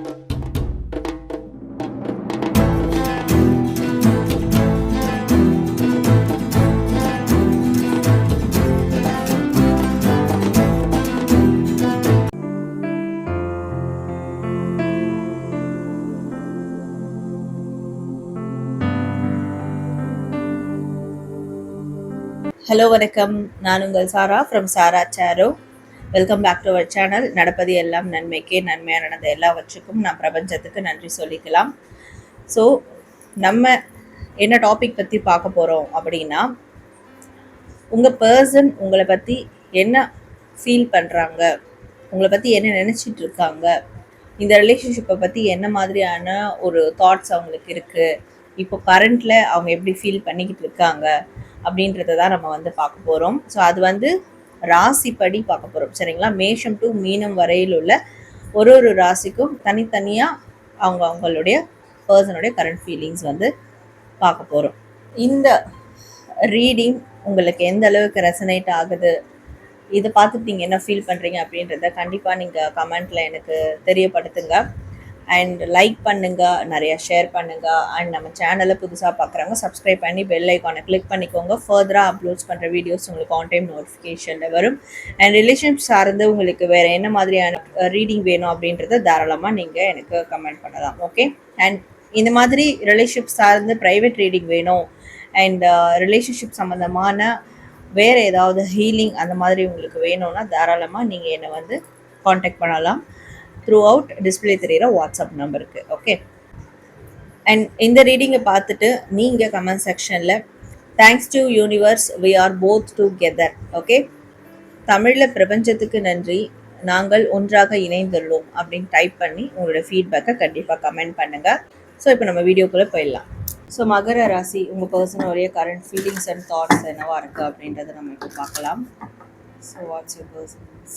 Hello வணக்கம். நான் உங்கள் Sara from Sara சேரோ welcome back to our channel நடப்பது எல்லாம் நன்மைக்கே நன்மையானது எல்லாவற்றுக்கும் நான் பிரபஞ்சத்துக்கு நன்றி சொல்லிக்கலாம். ஸோ நம்ம என்ன டாபிக் பற்றி பார்க்க போகிறோம் அப்படின்னா உங்கள் பர்சன் உங்களை பற்றி என்ன ஃபீல் பண்ணுறாங்க உங்களை பற்றி என்ன நினச்சிட்டு இருக்காங்க? இந்த ரிலேஷன்ஷிப்பை பற்றி என்ன மாதிரியான ஒரு தாட்ஸ் அவங்களுக்கு இருக்குது இப்போ கரண்ட்டில் அவங்க எப்படி ஃபீல் பண்ணிக்கிட்டு இருக்காங்க? அப்படின்றத தான் நம்ம வந்து பார்க்க போகிறோம் ஸோ அது வந்து ராசிப்படி பார்க்க போகிறோம் சரிங்களா? மேஷம் டு மீனம் வரையில் உள்ள ஒரு ஒரு ராசிக்கும் தனித்தனியாக அவங்க அவங்களுடைய பர்சனுடைய கரண்ட் ஃபீலிங்ஸ் வந்து பார்க்க போகிறோம் இந்த ரீடிங் உங்களுக்கு எந்த அளவுக்கு ரெசனேட் ஆகுது? இதை பார்த்துட்டு நீங்கள் என்ன ஃபீல் பண்ணுறீங்க அப்படின்றத கண்டிப்பாக நீங்கள் கமெண்ட்டில் எனக்கு தெரியப்படுத்துங்க. அண்ட் லைக் பண்ணுங்க நிறைய ஷேர் பண்ணுங்க. அண்ட் நம்ம சேனலை புதுசாக பார்க்குறவங்க சப்ஸ்கிரைப் பண்ணி பெல் ஐக்கானை கிளிக் பண்ணிக்கோங்க. ஃபர்தராக அப்லோட்ஸ் பண்ணுற வீடியோஸ் உங்களுக்கு ஆன் டைம் நோட்டிஃபிகேஷனில் வரும். அண்ட் ரிலேஷன்ஷிப் சார்ந்து உங்களுக்கு வேறு என்ன மாதிரியான ரீடிங் வேணும் அப்படின்றத தாராளமாக நீங்கள் எனக்கு கமெண்ட் பண்ணலாம். ஓகே அண்ட் இந்த மாதிரி ரிலேஷன்ஷிப் சார்ந்து ப்ரைவேட் ரீடிங் வேணும். அண்ட் ரிலேஷன்ஷிப் சம்மந்தமான வேறு ஏதாவது ஹீலிங் அந்த மாதிரி உங்களுக்கு வேணும்னா தாராளமாக நீங்கள் என்னை வந்து காண்டாக்ட் பண்ணலாம். த்ரூ அவுட் டிஸ்பிளே தெரிகிற வாட்ஸ்அப் நம்பருக்கு ஓகே அண்ட் இந்த ரீடிங்கை பார்த்துட்டு நீங்கள் கமெண்ட் செக்ஷனில் thanks to universe we are both together okay தமிழில் பிரபஞ்சத்துக்கு நன்றி நாங்கள் ஒன்றாக இணைந்துள்ளோம் அப்படின்னு டைப் பண்ணி உங்களோட ஃபீட்பேக்கை கண்டிப்பாக கமெண்ட் பண்ணுங்கள் ஸோ இப்போ நம்ம வீடியோக்குள்ளே போயிடலாம். ஸோ மகர ராசி உங்கள் பர்சனுடைய கரண்ட் ஃபீலிங்ஸ் அண்ட் தாட்ஸ் என்னவாக இருக்குது அப்படின்றத நம்ம இப்போ பார்க்கலாம். So what's your persons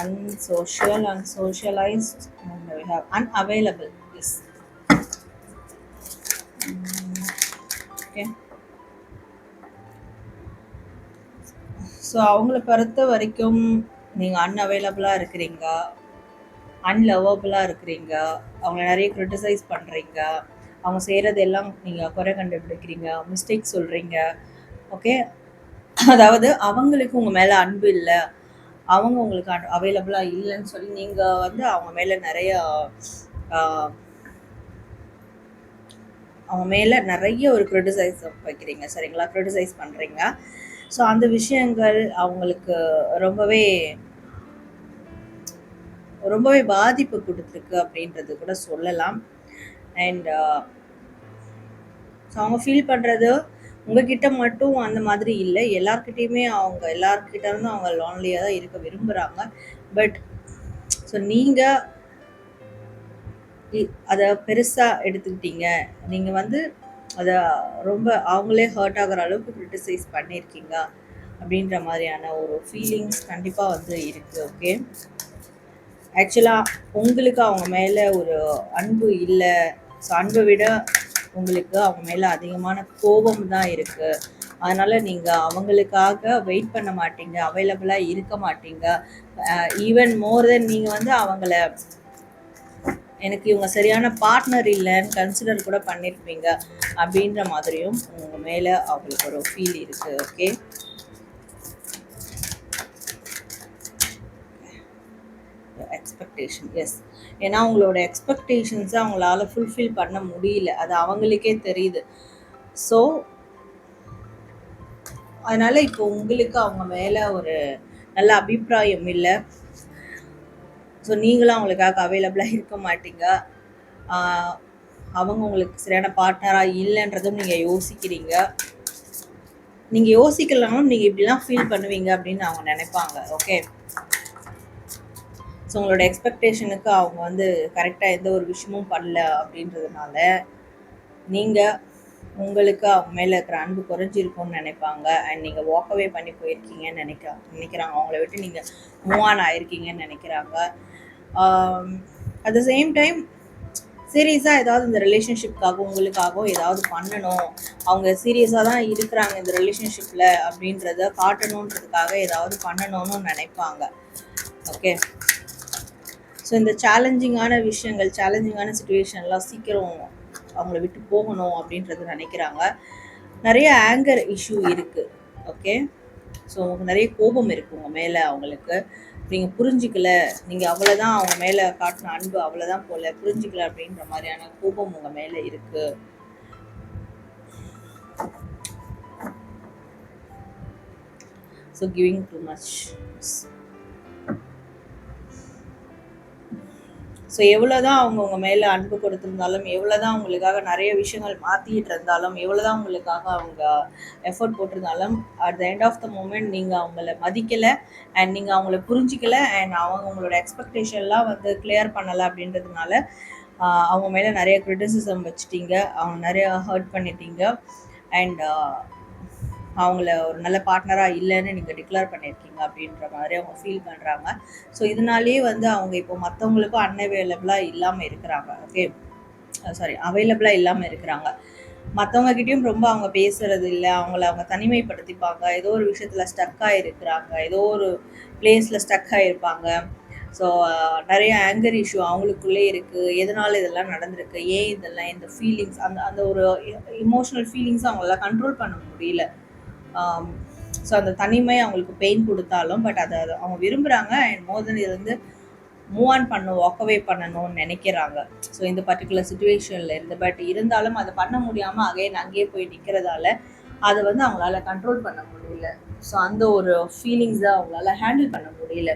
unsocial, unsocialized, and we have unavailable. Yes. Mm, okay so அவங்கள பொறுத்த வரைக்கும் நீங்கள் அன்அவைலபிளாக இருக்கிறீங்க அன்லவபிளாக இருக்கிறீங்க அவங்கள நிறைய க்ரிட்டிசைஸ் பண்ணுறீங்க அவங்க செய்கிறது எல்லாம் நீங்கள் குறை கண்டுபிடிக்கிறீங்க மிஸ்டேக் சொல்கிறீங்க ஓகே அதாவது அவங்களுக்கு உங்கள் மேலே அன்பு இல்லை அவங்க உங்களுக்கு அவைலபிளாக இல்லைன்னு சொல்லி நீங்கள் வந்து அவங்க மேலே நிறைய அவங்க மேலே நிறைய ஒரு க்ரிட்டிசைஸ் வைக்கிறீங்க. சரிங்களா? க்ரிட்டிசைஸ் பண்ணுறீங்க ஸோ அந்த விஷயங்கள் அவங்களுக்கு ரொம்பவே ரொம்பவே பாதிப்பு கொடுத்துருக்கு அப்படின்றது கூட சொல்லலாம். அண்ட் ஸோ அவங்க ஃபீல் பண்ணுறது உங்ககிட்ட மட்டும் அந்த மாதிரி இல்லை. எல்லார்கிட்டயுமே அவங்க எல்லார்கிட்ட இருந்தும் அவங்க லான்லியாக தான் இருக்க விரும்புகிறாங்க பட் ஸோ நீங்கள் அதை பெருசாக எடுத்துக்கிட்டீங்க. நீங்கள் வந்து அதை ரொம்ப அவங்களே ஹர்ட் ஆகிற அளவுக்கு க்ரிட்டிசைஸ் பண்ணியிருக்கீங்க அப்படின்ற மாதிரியான ஒரு ஃபீலிங்ஸ் கண்டிப்பாக வந்து இருக்குது ஓகே ஆக்சுவலாக உங்களுக்கு அவங்க மேலே ஒரு அன்பு இல்லை. ஸோ அன்பை விட உங்களுக்கு அவங்க மேலே அதிகமான கோபம் தான் இருக்குது அதனால் நீங்கள் அவங்களுக்காக வெயிட் பண்ண மாட்டீங்க அவைலபிளாக இருக்க மாட்டீங்க. ஈவன் மோர் தென் நீங்கள் வந்து அவங்கள எனக்கு இவங்க சரியான பார்ட்னர் இல்லைன்னு கன்சிடர் கூட பண்ணியிருப்பீங்க அப்படின்ற மாதிரியும் உங்கள் மேலே அவங்களுக்கு ஒரு ஃபீல் இருக்குது ஓகே எக்ஸ்பெக்டேஷன் எஸ் ஏன்னா அவங்களோட எக்ஸ்பெக்டேஷன்ஸை அவங்களால ஃபுல்ஃபில் பண்ண முடியல. அது அவங்களுக்கே தெரியுது. ஸோ அதனால் இப்போ உங்களுக்கு அவங்க மேலே ஒரு நல்ல அபிப்பிராயம் இல்லை. ஸோ நீங்களும் அவங்களுக்காக அவைலபிளாக இருக்க மாட்டீங்க. அவங்க உங்களுக்கு சரியான பார்ட்னராக இல்லைன்றதும் நீங்கள் யோசிக்கிறீங்க. நீங்கள் யோசிக்கலனாலும் நீங்கள் இப்படிலாம் ஃபீல் பண்ணுவீங்க அப்படின்னு அவங்க நினைப்பாங்க. ஓகே ஸோ உங்களோட எக்ஸ்பெக்டேஷனுக்கு அவங்க வந்து கரெக்டாக எந்த ஒரு விஷயமும் பண்ணல அப்படின்றதுனால நீங்கள் உங்களுக்கு அவங்க மேலே இருக்கிற அன்பு குறைஞ்சிருக்கும்னு நினைப்பாங்க. அண்ட் நீங்கள் வாக்கவே பண்ணி போயிருக்கீங்கன்னு நினைக்க நினைக்கிறாங்க. அவங்கள விட்டு நீங்கள் மூவ் ஆன் ஆயிருக்கீங்கன்னு நினைக்கிறாங்க. அட் த சேம் டைம் சீரியஸாக ஏதாவது இந்த ரிலேஷன்ஷிப்காகவும் உங்களுக்காகவும் ஏதாவது பண்ணணும். அவங்க சீரியஸாக தான் இருக்கிறாங்க இந்த ரிலேஷன்ஷிப்பில் அப்படின்றத காட்டணுன்றதுக்காக ஏதாவது பண்ணணும்னு நினைப்பாங்க. ஓகே ஸோ இந்த சேலஞ்சிங்கான விஷயங்கள் சேலஞ்சிங்கான சுச்சுவேஷன்லாம் சீக்கிரம் அவங்கள விட்டு போகணும் அப்படின்றது நினைக்கிறாங்க. நிறைய ஆங்கர் இஷ்யூ இருக்குது ஓகே ஸோ நிறைய கோபம் இருக்குது உங்கள் மேலே அவங்களுக்கு. நீங்கள் புரிஞ்சிக்கல. நீங்கள் அவ்வளோதான் அவங்க மேலே காட்டின அன்பு அவ்வளோதான் போல. புரிஞ்சிக்கல அப்படின்ற மாதிரியான கோபம் உங்கள் மேலே இருக்குது so giving too much so எவ்வளோ தான் அவங்க உங்கள் மேலே அன்பு கொடுத்துருந்தாலும் எவ்வளோ தான் உங்களுக்காக நிறைய விஷயங்கள் மாற்றிக்கிட்டு இருந்தாலும் எவ்வளோ தான் உங்களுக்காக அவங்க எஃபர்ட் போட்டிருந்தாலும் at the end of the moment நீங்கள் அவங்கள மதிக்கலை அண்ட் நீங்கள் அவங்கள புரிஞ்சிக்கல அண்ட் அவங்க உங்களோட எக்ஸ்பெக்டேஷன்லாம் வந்து கிளியர் பண்ணலை அப்படின்றதுனால அவங்க மேலே நிறைய க்ரிட்டிசிசம் வச்சுட்டீங்க. அவங்க நிறைய ஹர்ட் பண்ணிட்டீங்க. அண்ட் அவங்கள ஒரு நல்ல பார்ட்னராக இல்லைன்னு நீங்கள் டிக்ளேர் பண்ணியிருக்கீங்க அப்படின்ற மாதிரி அவங்க ஃபீல் பண்ணுறாங்க ஸோ இதனாலேயே வந்து அவங்க இப்போ மற்றவங்களுக்கும் அன்அவைலபிளாக இல்லாமல் இருக்கிறாங்க. ஓகே சாரி அவைலபிளாக இல்லாமல் இருக்கிறாங்க. மற்றவங்ககிட்டயும் ரொம்ப அவங்க பேசுறது இல்லை. அவங்கள அவங்க தனிமைப்படுத்திப்பாங்க. ஏதோ ஒரு விஷயத்தில் ஸ்டக்காக இருக்கிறாங்க ஏதோ ஒரு பிளேஸில் ஸ்டக் ஆகிருப்பாங்க ஸோ நிறைய ஆங்கர் இஷ்யூ அவங்களுக்குள்ளே இருக்குது எதனால் இதெல்லாம் நடந்திருக்கு? ஏன் இதெல்லாம்? இந்த ஃபீலிங்ஸ் அந்த அந்த ஒரு இமோஷனல் ஃபீலிங்ஸ் அவங்களால கண்ட்ரோல் பண்ண முடியல. ஸோ அந்த தனிமை அவங்களுக்கு பெயின் கொடுத்தாலும் பட் அதை அவங்க விரும்புகிறாங்க அண்ட் மோதன் இருந்து மூவ் ஆன் பண்ண ஒக்கவே பண்ணணும்னு நினைக்கிறாங்க. ஸோ இந்த பர்டிகுலர் சுச்சுவேஷனில் இருந்து பட் இருந்தாலும் அதை பண்ண முடியாமல் அகைன் அங்கேயே போய் நிற்கிறதால அதை வந்து அவங்களால கண்ட்ரோல் பண்ண முடியல. ஸோ அந்த ஒரு ஃபீலிங்ஸ் தான் அவங்களால ஹேண்டில் பண்ண முடியல.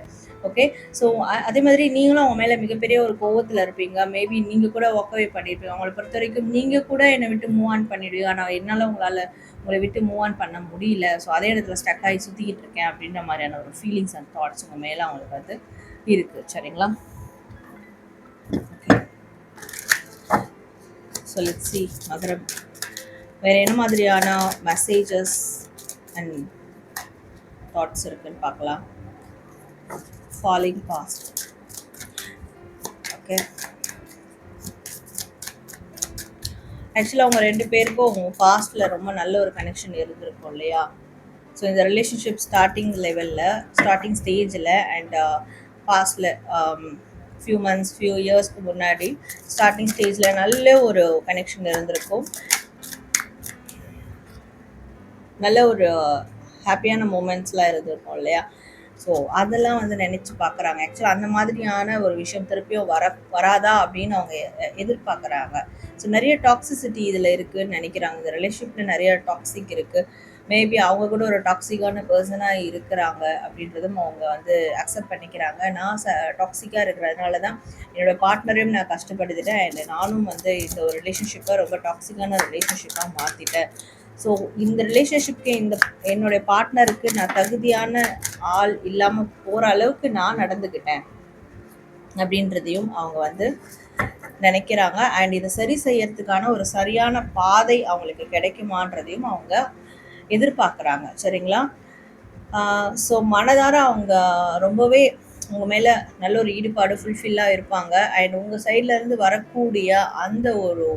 ஓகே ஸோ அதே மாதிரி நீங்களும் அவங்க மேலே மிகப்பெரிய ஒரு கோவத்தில் இருப்பீங்க. மேபி நீங்கள் கூட ஒக்கவே பண்ணியிருப்பீங்க அவங்கள பொறுத்த வரைக்கும் நீங்கள் கூட என்னை விட்டு மூவ் ஆன் பண்ணிவிடுவீங்க ஆனால் என்னால் உங்களால் உங்களை விட்டு மூவ் ஆன் பண்ண முடியல. ஸோ அதே இடத்துல ஸ்டக் ஆகி சுற்றிக்கிட்டு இருக்கேன் அப்படின்ற மாதிரியான ஒரு ஃபீலிங்ஸ் அண்ட் தாட்ஸ் உங்கள் மேலே அவங்களுக்கு வந்து இருக்குது சரிங்களா? ஸோ லெட் சி மகரம் வேறு என்ன மாதிரியான மெசேஜஸ் அண்ட் தாட்ஸ் இருக்குன்னு பார்க்கலாம். ஃபாலிங் பாஸ்ட் ஓகே ஆக்சுவலாக அவங்க ரெண்டு பேருக்கும் பாஸ்டில் ரொம்ப நல்ல ஒரு கனெக்ஷன் இருந்திருக்கும் இல்லையா? ஸோ இந்த ரிலேஷன்ஷிப் ஸ்டார்டிங் லெவலில் ஸ்டார்டிங் ஸ்டேஜில் அண்ட் பாஸ்டில் ஃபியூ மந்த்ஸ் ஃபியூ இயர்ஸ்க்கு முன்னாடி ஸ்டார்டிங் ஸ்டேஜில் நல்ல ஒரு கனெக்ஷன் இருந்திருக்கும். நல்ல ஒரு ஹாப்பியான மூமெண்ட்ஸ்லாம் இருந்திருக்கும் இல்லையா? ஸோ அதெல்லாம் வந்து நினச்சி பார்க்குறாங்க ஆக்சுவலாக அந்த மாதிரியான ஒரு விஷயம் திருப்பியும் வர வராதா அப்படின்னு அவங்க எதிர்பார்க்குறாங்க ஸோ நிறைய டாக்ஸிசிட்டி இதில் இருக்குதுன்னு நினைக்கிறாங்க. இந்த ரிலேஷன்ஷிப்பில் நிறைய டாக்ஸிக் இருக்குது மேபி அவங்க கூட ஒரு டாக்ஸிக்கான பர்சனாக இருக்கிறாங்க அப்படின்றதும் அவங்க வந்து அக்செப்ட் பண்ணிக்கிறாங்க. நான் ச டாக்ஸிக்காக இருக்கிறதுனால தான் என்னோடய பார்ட்னரையும் நான் கஷ்டப்படுத்திட்டேன் அண்ட் நானும் வந்து இந்த ஒரு ரிலேஷன்ஷிப்பை ரொம்ப டாக்ஸிக்கான ரிலேஷன்ஷிப்பாக மாற்றிட்டேன் ஸோ இந்த ரிலேஷன்ஷிப்க்கு இந்த என்னுடைய பார்ட்னருக்கு நான் தகுதியான ஆள் இல்லாமல் போகிற அளவுக்கு நான் நடந்துக்கிட்டேன் அப்படின்றதையும் அவங்க வந்து நினைக்கிறாங்க. அண்ட் இதை சரி செய்யறதுக்கான ஒரு சரியான பாதை அவங்களுக்கு கிடைக்குமான்றதையும் அவங்க எதிர்பார்க்குறாங்க. சரிங்களா? ஸோ மனதார அவங்க ரொம்பவே உங்கள் மேலே நல்ல ஒரு ஈடுபாடு ஃபுல்ஃபில்லாக இருப்பாங்க. அண்ட் உங்கள் சைட்லேருந்து வரக்கூடிய அந்த ஒரு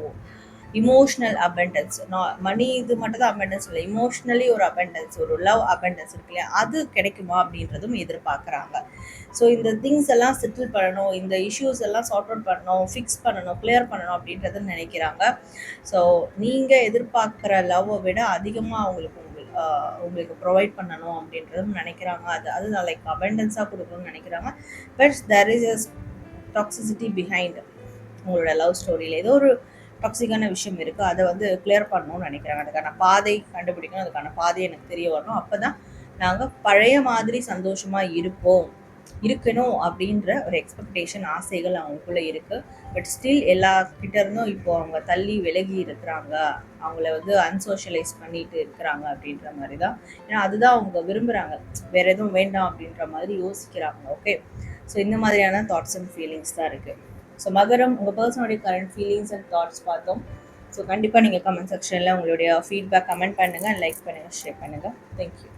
இமோஷ்னல் அபண்டன்ஸ் நான் மணி இது மட்டும் தான் அபண்டன்ஸ் இல்லை. இமோஷ்னலி ஒரு அபண்டன்ஸ் ஒரு லவ் அபண்டன்ஸ் இருக்கு இல்லையா? அது கிடைக்குமா அப்படின்றதும் எதிர்பார்க்குறாங்க. ஸோ இந்த திங்ஸ் எல்லாம் செட்டில் பண்ணணும் இந்த இஷ்யூஸ் எல்லாம் சார்ட் அவுட் பண்ணணும் ஃபிக்ஸ் பண்ணணும் கிளியர் பண்ணணும் அப்படின்றத நினைக்கிறாங்க. ஸோ நீங்கள் எதிர்பார்க்குற லவ்வை விட அதிகமாக அவங்களுக்கு உங்களுக்கு ப்ரொவைட் பண்ணணும் அப்படின்றதும் நினைக்கிறாங்க. அது அது லைக் அபண்டன்ஸாக கொடுக்கணும்னு நினைக்கிறாங்க. But there is a toxicity behind உங்களோட லவ் ஸ்டோரியில் ஏதோ ஒரு டாக்ஸிக்கான விஷயம் இருக்குது அதை வந்து கிளியர் பண்ணணும்னு நினைக்கிறாங்க அதுக்கான பாதை கண்டுபிடிக்கணும். அதுக்கான பாதை எனக்கு தெரிய வரணும். அப்போ தான் நாங்கள் பழைய மாதிரி சந்தோஷமாக இருப்போம். இருக்கணும் அப்படின்ற ஒரு எக்ஸ்பெக்டேஷன் ஆசைகள் அவங்களுக்குள்ளே இருக்குது பட் ஸ்டில் எல்லா கிட்ட இருந்தும் இப்போ அவங்க தள்ளி விலகி இருக்கிறாங்க. அவங்கள வந்து அன்சோஷியலைஸ் பண்ணிட்டு இருக்கிறாங்க அப்படின்ற மாதிரி தான் ஏன்னா அதுதான் அவங்க விரும்புகிறாங்க வேற எதுவும் வேண்டாம் அப்படின்ற மாதிரி யோசிக்கிறாங்க. ஓகே ஸோ இந்த மாதிரியான தாட்ஸ் அண்ட் ஃபீலிங்ஸ் தான் இருக்குது ஸோ மகரம் உங்கள் பர்சனோடைய கரண்ட் ஃபீலிங்ஸ் அண்ட் தாட்ஸ் பார்த்தோம். ஸோ கண்டிப்பாக நீங்கள் கமெண்ட் செக்ஷனில் உங்களுடைய ஃபீட்பேக் கமெண்ட் பண்ணுங்கள் லைக் பண்ணுங்கள் ஷேர் பண்ணுங்கள் தேங்க்யூ